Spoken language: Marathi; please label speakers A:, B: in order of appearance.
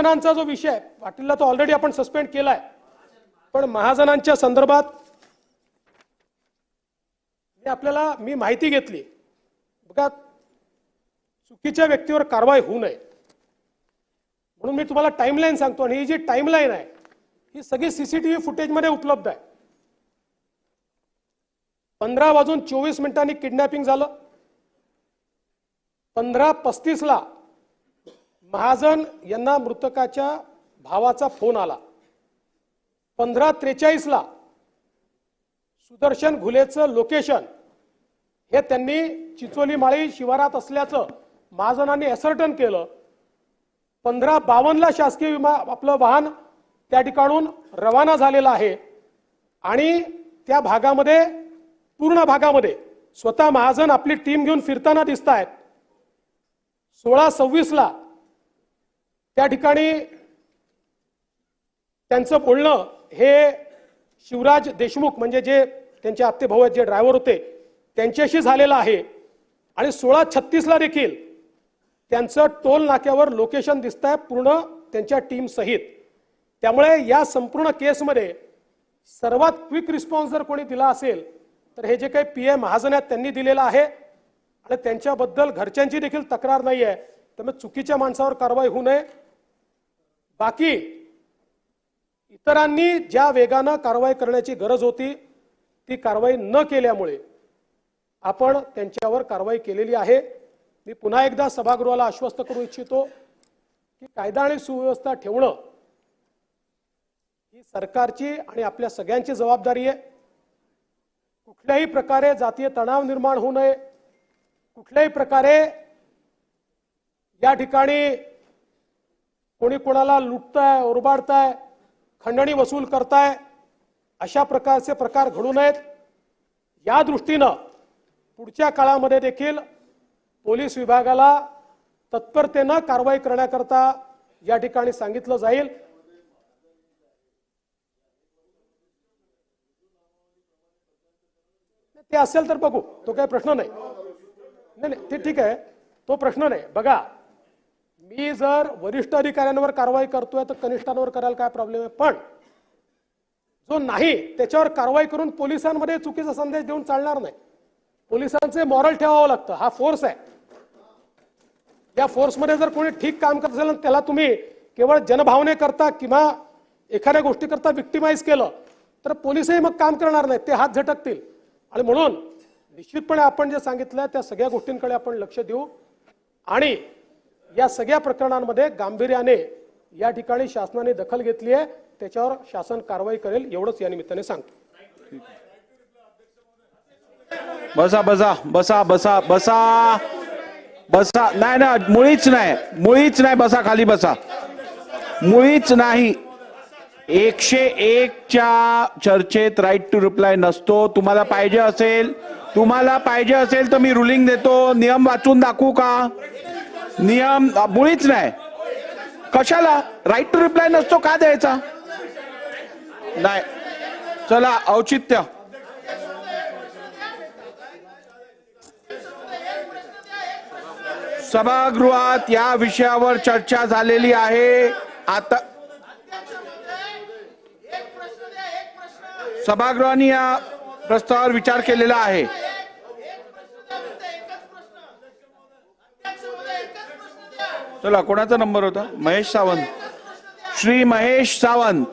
A: महाजनांचा जो विषय आहे पाटीलला तो ऑलरेडी आपण सस्पेंड केलाय. पण महाजनांच्या संदर्भात मी आपल्याला मी माहिती घेतली. बघा चुकीच्या व्यक्तीवर कारवाई होऊ नये. म्हणून मी तुम्हाला टाइमलाईन सांगतो आणि ही जी टाइमलाईन आहे ही सगळी सीसीटीव्ही फुटेजमध्ये उपलब्ध आहे. पंधरा वाजून चोवीस मिनिटांनी किडनॅपिंग झालं. पंधरा पस्तीसला महाजन यांना मृतकाच्या भावाचा फोन आला. पंधरा त्रेचाळीसला सुदर्शन घुलेचं लोकेशन हे त्यांनी चिचोली माळी शिवारात असल्याचं महाजनांनी असर्टन केलं. पंधरा बावन्नला शासकीय विमा आपलं वाहन त्या ठिकाणून रवाना झालेलं आहे. आणि त्या भागामध्ये पूर्ण भागामध्ये स्वतः महाजन आपली टीम घेऊन फिरताना दिसत आहेत सोळा सव्वीसला त्या ठिकाणी त्यांचं बोलणं हे शिवराज देशमुख म्हणजे जे त्यांचे आत्ते भाऊ आहेत जे ड्रायव्हर होते त्यांच्याशी झालेलं आहे. आणि सोळा छत्तीसला देखील त्यांचं टोल नाक्यावर लोकेशन दिसत आहे पूर्ण त्यांच्या टीम सहित. त्यामुळे या संपूर्ण केसमध्ये सर्वात क्विक रिस्पॉन्स जर कोणी दिला असेल तर हे जे काही पी ए महाजन आहेत त्यांनी दिलेलं आहे आणि त्यांच्याबद्दल घरच्यांची देखील तक्रार नाही आहे त्यामुळे चुकीच्या माणसावर कारवाई होऊ नये. बाकी इतरांनी ज्या वेगानं कारवाई करण्याची गरज होती ती कारवाई न केल्यामुळे आपण त्यांच्यावर कारवाई केलेली आहे. मी पुन्हा एकदा सभागृहाला आश्वस्त करू इच्छितो की कायदा आणि सुव्यवस्था ठेवणं ही सरकारची आणि आपल्या सगळ्यांची जबाबदारी आहे. कुठल्याही प्रकारे जातीय तणाव निर्माण होऊ नये. कुठल्याही प्रकारे या ठिकाणी कोणी कोणाला लुटताय ओरबाडताय खंडणी वसूल करताय अशा प्रकारचे प्रकार घडू नयेत. या दृष्टीनं पुढच्या काळामध्ये देखील पोलीस विभागाला तत्परतेनं कारवाई करण्याकरता या ठिकाणी सांगितलं जाईल. ते असेल तर बघू. तो काही प्रश्न नाही. नाही नाही ते ठीक आहे. तो प्रश्न नाही. बघा मी जर वरिष्ठ अधिकाऱ्यांवर कारवाई करतोय तर कनिष्ठांवर करायला काय प्रॉब्लेम आहे? पण जो नाही त्याच्यावर कारवाई करून पोलिसांमध्ये चुकीचा संदेश देऊन चालणार नाही. पोलिसांचे मॉरल ठेवावं लागतं. हा फोर्स आहे. या फोर्समध्ये जर कोणी ठीक काम करत असेल त्याला तुम्ही केवळ जनभावने करता किंवा एखाद्या गोष्टी करता विक्टिमाइज केलं तर पोलिसही मग काम करणार नाहीत ते हात झटकतील. आणि म्हणून निश्चितपणे आपण जे सांगितलं त्या सगळ्या गोष्टींकडे आपण लक्ष देऊ. आणि या सगळ्या प्रकरणांमध्ये गांभीर्याने या ठिकाणी शासनाने दखल घेतली आहे. त्याच्यावर शासन कारवाई करेल एवढंच या निमित्ताने सांगतो.
B: बसा बसा बसा बसा बसा बसा. नाही ना मुळीच नाही मुळीच नाही बसा खाली बसा. मुळीच नाही. एकशे एकच्या चर्चेत राईट टू रिप्लाय नसतो. तुम्हाला पाहिजे असेल तुम्हाला पाहिजे असेल तर मी रुलिंग देतो. नियम वाचून दाखवू का? नियम मुळीच नाही. कशाला? राईट टू रिप्लाय नसतो का द्यायचा? नाही. चला औचित्य. सभागृहात या विषयावर चर्चा झालेली आहे. आता सभागृहाने या प्रस्तावावर विचार केलेला आहे. चला कोणाचा नंबर होता? महेश सावंत. श्री महेश सावंत.